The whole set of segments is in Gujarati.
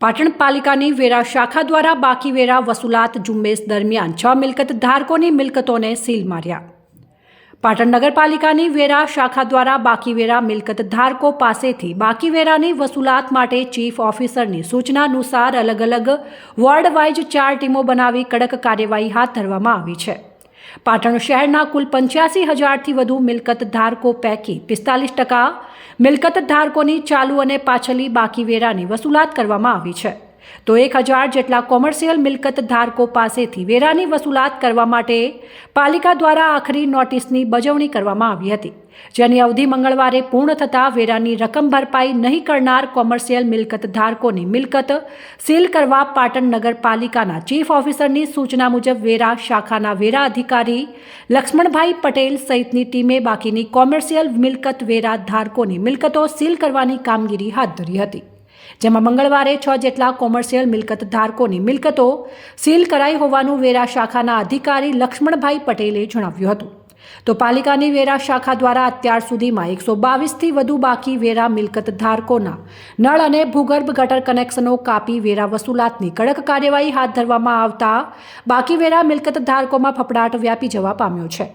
પાટણ પાલિકાની વેરા શાખા દ્વારા બાકી વેરા વસૂલાત ઝુંબેશ દરમિયાન છ મિલકત ધારકોની મિલકતોને સીલ માર્યા. પાટણ નગરપાલિકાની વેરા શાખા દ્વારા બાકી વેરા મિલકત ધારકો પાસેથી બાકી વેરાની વસૂલાત માટે ચીફ ઓફિસરની સૂચના અનુસાર અલગ અલગ વોર્ડ વાઇઝ ચાર ટીમો બનાવી કડક કાર્યવાહી હાથ ધરવામાં આવી છે. પાટણ શહેરના કુલ પંચ્યાસી હજારથી વધુ મિલકત ધારકો પૈકી પિસ્તાલીસ ટકા મિલકત ધારકોની ચાલુ અને પાછલી બાકી વેરાની વસૂલાત કરવામાં આવી છે. તો એક હજાર જેટલા કોમર્શિયલ મિલકત ધારકો પાસેથી વેરાની વસૂલાત કરવા માટે પાલિકા દ્વારા આખરી નોટિસની બજવણી કરવામાં આવી હતી. જેની અવધિ મંગળવારે પૂર્ણ થતાં વેરાની રકમ ભરપાઈ નહીં કરનાર કોમર્શિયલ મિલકત ધારકોની મિલકત સીલ કરવા પાટણ નગરપાલિકાના ચીફ ઓફિસરની સૂચના મુજબ વેરા શાખાના વેરા અધિકારી લક્ષ્મણભાઈ પટેલ સહિતની ટીમે બાકીની કોમર્શિયલ મિલકત વેરા ધારકોની મિલકતો સીલ કરવાની કામગીરી હાથ ધરી હતી. જેમાં મંગળવારે છ જેટલા કોમર્શિયલ મિલકત ધારકોની મિલકતો સીલ કરાઈ હોવાનું વેરા શાખાના અધિકારી લક્ષ્મણભાઈ પટેલે જણાવ્યું હતું. તો પાલિકાની વેરા શાખા દ્વારા અત્યાર સુધીમાં એકસો બાવીસથી વધુ બાકી વેરા મિલકત ધારકોના નળ અને ભૂગર્ભ ગટર કનેક્શનો કાપી વેરા વસૂલાતની કડક કાર્યવાહી હાથ ધરવામાં આવતા બાકી વેરા મિલકત ધારકોમાં ફફડાટ વ્યાપી જવા પામ્યો છે.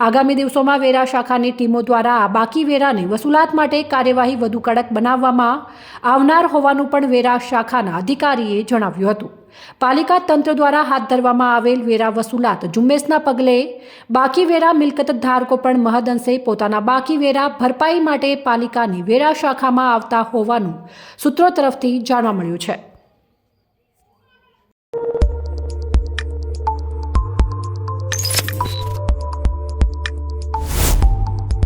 આગામી દિવસોમાં વેરા શાખાની ટીમો દ્વારા બાકી વેરાની વસૂલાત માટે કાર્યવાહી વધુ કડક બનાવવામાં આવનાર હોવાનું પણ વેરા શાખાના અધિકારીએ જણાવ્યું હતું. પાલિકા તંત્ર દ્વારા હાથ ધરવામાં આવેલ વેરા વસૂલાત ઝુંબેશના પગલે બાકી વેરા મિલકત ધારકો પણ મહદઅંશે પોતાના બાકી વેરા ભરપાઈ માટે પાલિકાની વેરા શાખામાં આવતા હોવાનું સૂત્રો તરફથી જાણવા મળ્યું છે.